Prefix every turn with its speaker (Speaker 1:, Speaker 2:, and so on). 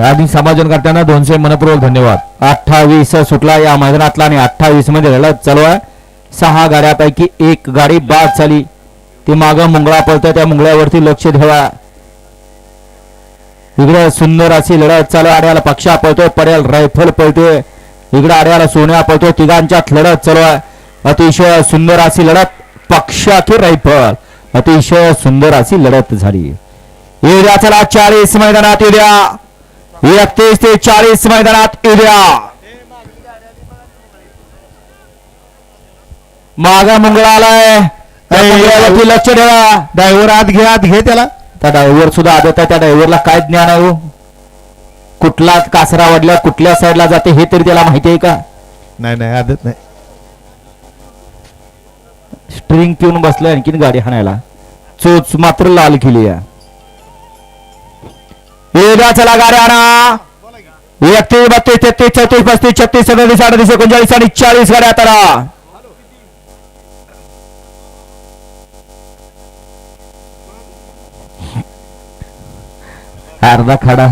Speaker 1: आणि समाजनकर्त्यांना दोनशे मनपूर्वक धन्यवाद. अठ्ठावीस सुटला या मैदानातला आणि अठ्ठावीसमध्ये लढत चालू आहे. सहा गाड्यापैकी एक गाडी बाद झाली. ती मागं मुंगळा पळतोय त्या मुंगळ्यावरती लक्ष ठेवा. इकडे सुंदर अशी लढत चालू आड्याला पक्षा पळतोय पडेल रायफल पळतोय. इकडे आड्याला सोन्या पळतोय तिघांच्यात लढत चालू आहे. अतिशय सुंदर अशी लढत पक्षा की रायफल. अतिशय सुंदर अशी लढत झाली. येऊ द्या चला चाळीस मैदानात येऊ द्या एकतीस ते चाळीस मैदानात येऊद्या मागा मुंगळा आलाय त्या मुंगळ्यावरती लक्ष ठेवा.
Speaker 2: ड्रायव्हर आत घे आत घे त्याला.
Speaker 1: त्या ड्रायव्हर सुद्धा आदत आहे. त्या ड्रायव्हरला काय ज्ञान आहे हो? कुठला कासरा वाढल्या कुठल्या साईडला जाते हे तरी त्याला माहिती आहे का?
Speaker 2: नाही नाही आदत नाही.
Speaker 1: स्ट्रिंग पिऊन बसलाय आणखीन गाडी हाणायला. चोच मात्र लाल केली आहे. येऊद्या चला गाड्या एकतीस बत्तीस तेहतीस चौतीस पस्तीस छत्तीस सदतीस अडतीस एकोणचाळीस आणि चाळीस गाड्या तरा अर्धा खडा.